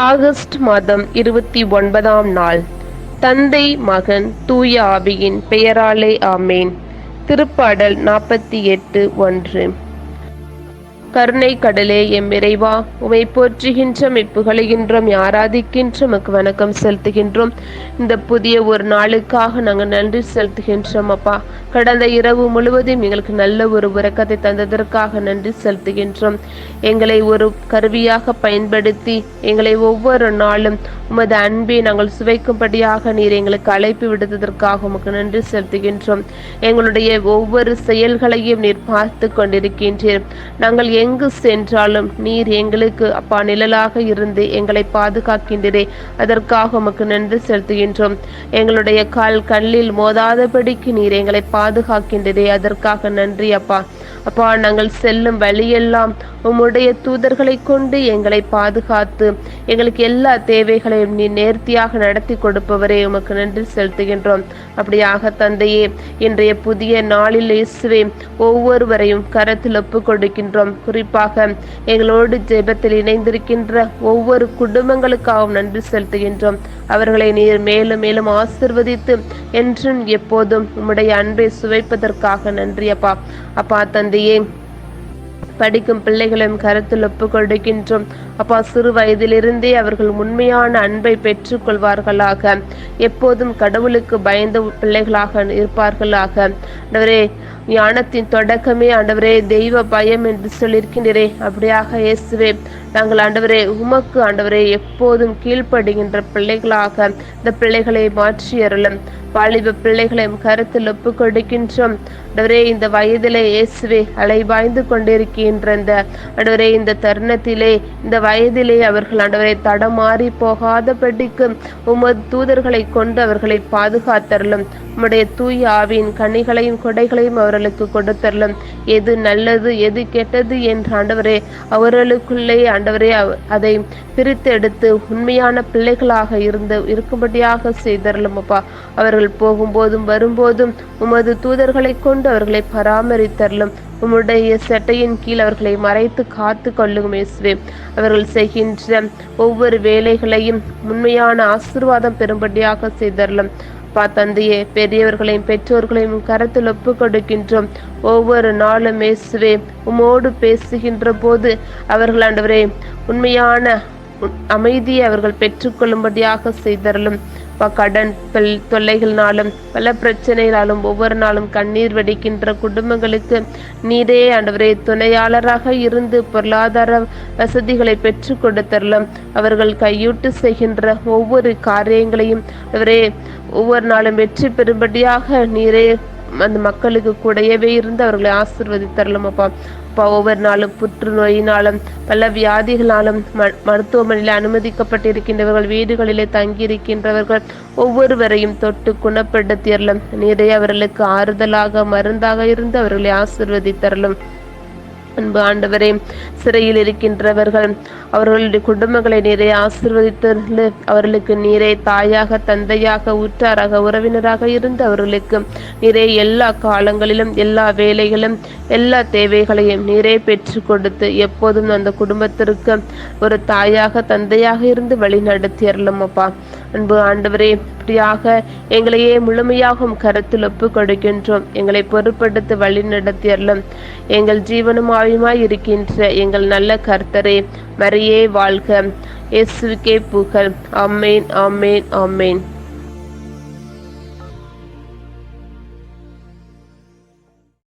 August மாதம் இருபத்தி ஒன்பதாம் நாள். தந்தை மகன் தூய ஆவியின் பெயராலே ஆமேன். திருப்பாடல் நாற்பத்தி எட்டு ஒன்று. கருணை கடலே எம் இறைவா உமை போற்றுகின்ற புகழுகின்றோம் ஆராதிக்கின்றோம் உமக்கு வணக்கம் செலுத்துகின்றோம். இந்த புதிய ஒரு நாளுக்காக நாங்கள் நன்றி செலுத்துகின்றோம் அப்பா. கடந்த இரவு முழுவதும் எங்களுக்கு நல்ல ஒரு உறக்கத்தை தந்ததற்காக நன்றி செலுத்துகின்றோம். எங்களை ஒரு கருவியாக பயன்படுத்தி எங்களை ஒவ்வொரு நாளும் உமது அன்பை நாங்கள் சுவைக்கும்படியாக நீர் எங்களுக்கு அழைப்பு விடுத்ததற்காக உமக்கு நன்றி செலுத்துகின்றோம். எங்களுடைய ஒவ்வொரு செயல்களையும் நீர் பார்த்து கொண்டிருக்கின்றீர். நாங்கள் எங்கு சென்றாலும் நீர் எங்களுக்கு அப்பா நிழலாக இருந்து எங்களை பாதுகாக்கின்றதே. அதற்காக உமக்கு நன்றி செலுத்துகின்றோம். எங்களுடைய கால் கல்லில் மோதாதபடிக்கு நீர் எங்களை பாதுகாக்கின்றதே. அதற்காக நன்றி அப்பா. அப்பா நாங்கள் செல்லும் வழியெல்லாம் உம்முடைய தூதர்களை கொண்டு எங்களை பாதுகாத்து எங்களுக்கு எல்லா தேவைகளையும் நீ நேர்த்தியாக நடத்தி கொடுப்பவரே உமக்கு நன்றி செலுத்துகின்றோம். அப்படியாக தந்தையே இன்றைய புதிய நாளில் இயேசுவே ஒவ்வொருவரையும் கரத்தில் ஒப்பு கொடுக்கின்றோம் குறிப்பாக எங்களோடு ஜெபத்தில் இணைந்திருக்கின்ற ஒவ்வொரு குடும்பங்களுக்காகவும் நன்றி செலுத்துகின்றோம். அவர்களை நீர் மேலும் மேலும் ஆசிர்வதித்து என்றும் எப்போதும் உம்முடைய அன்பை சுவைப்பதற்காக நன்றி அப்பா. அப்பா தந்தை செய்தியை படிக்கும் பிள்ளைகளையும் கருத்தில் ஒப்பு கொடுக்கின்றோம் அப்பா சிறு வயதிலிருந்தே அவர்கள் உண்மையான அன்பை பெற்றுக்கொள்வார்களாக. எப்போதும் கடவுளுக்கு பயந்த பிள்ளைகளாக இருப்பார்களாக. ஞானத்தின் தொடக்கமே ஆண்டவரே தெய்வ பயம் என்று சொல்லியிருக்கின்றே அப்படியாக இயேசுவே நாங்கள் ஆண்டவரே உமக்கு ஆண்டவரே எப்போதும் கீழ்ப்படுகின்ற பிள்ளைகளாக இந்த பிள்ளைகளை மாற்றி அருளும். வாலிப பிள்ளைகளையும் கருத்தில் ஒப்பு கொடுக்கின்றோம். ஆண்டவரே இந்த வயதிலே இயேசுவே அலைவாய்ந்து கொண்டிருக்கின்ற இந்த ஆண்டவரே இந்த தருணத்திலே இந்த வயதிலே அவர்கள் ஆண்டவரை தடமாறி போகாதபடிக்கு உமது தூதர்களை கொண்டு அவர்களை பாதுகாத்தரலும் உம்முடைய தூய் ஆவியின் கனிகளையும் கொடைகளையும் அவர்களுக்கு கொடுத்தரலும். எது நல்லது எது கெட்டது என்று ஆண்டவரே அவர்களுக்குள்ளே ஆண்டவரே அதை பிரித்து எடுத்து உண்மையான பிள்ளைகளாக இருந்து இருக்கும்படியாக செய்தரலும் அப்பா. அவர்கள் போகும்போதும் வரும்போதும் உமது தூதர்களை கொண்டு அவர்களை பராமரித்தரலும். உம்முடைய சட்டையின் கீழ் அவர்களை மறைத்து காத்து கொள்ளும் இயேசுவே. அவர்கள் செய்கின்ற ஒவ்வொரு வேலைகளையும் உண்மையான ஆசிர்வாதம் பெறும்படியாக செய்தரலும். பா தந்தையே பெரியவர்களையும் பெற்றோர்களையும் கரத்தில் ஒப்பு கொடுக்கின்றோம் ஒவ்வொரு நாளும் இயேசுவே உமோடு பேசுகின்ற போது அவர்கள் ஆண்டவரே உண்மையான அமைதியை அவர்கள் பெற்றுக்கொள்ளும்படியாக செய்தரலும் கடன் தொல்லைகள்னாலும் பல பிரச்சனைகளாலும் ஒவ்வொரு நாளும் கண்ணீர் வெடிக்கின்ற குடும்பங்களுக்கு நீரே ஆண்டவரே துணையாளராக இருந்து பொருளாதார வசதிகளை பெற்று கொடுத்தரலாம் அவர்கள் கையூட்டு செய்கின்ற ஒவ்வொரு காரியங்களையும் அவரே ஒவ்வொரு நாளும் வெற்றி பெறும்படியாக நீரே அந்த மக்களுக்கு கூடவே இருந்து அவர்களை ஆசிர்வதித்தரலும் அப்பா. அப்பா ஒவ்வொரு நாளும் புற்றுநோயினாலும் பல வியாதிகளாலும் ம மருத்துவமனையில் அனுமதிக்கப்பட்டிருக்கின்றவர்கள் வீடுகளிலே தங்கியிருக்கின்றவர்கள் ஒவ்வொருவரையும் தொட்டு குணப்படுத்தியறலும் நீரை அவர்களுக்கு ஆறுதலாக மருந்தாக இருந்து அவர்களை ஆசிர்வதித்தரலும். அன்பு ஆண்டவரே சிறையில் இருக்கின்றவர்கள் அவர்களுடைய குடும்பங்களை நிறைய ஆசிர்வதித்து அவர்களுக்கு நீரே தாயாக தந்தையாக ஊற்றாராக உறவினராக இருந்து அவர்களுக்கு நிறைய எல்லா காலங்களிலும் எல்லா வேலைகளும் எல்லா தேவைகளையும் நீரே பெற்று கொடுத்து எப்போதும் அந்த குடும்பத்திற்கு ஒரு தாயாக தந்தையாக இருந்து வழி நடத்தியறலும் அப்பா. அன்பு ஆண்டவரே இப்படியாக எங்களையே முழுமையாகும் கருத்தில் ஒப்பு கொடுக்கின்றோம் எங்களை பொருட்படுத்த வழி நடத்தியறலும் எங்கள் ஜீவனும் ஆயுமாய் இருக்கின்ற எங்கள் நல்ல கர்த்தரே மரியே வாழ்க. இயேசுக்கே புகழ் அம்மேன் அம்மேன் அம்மேன்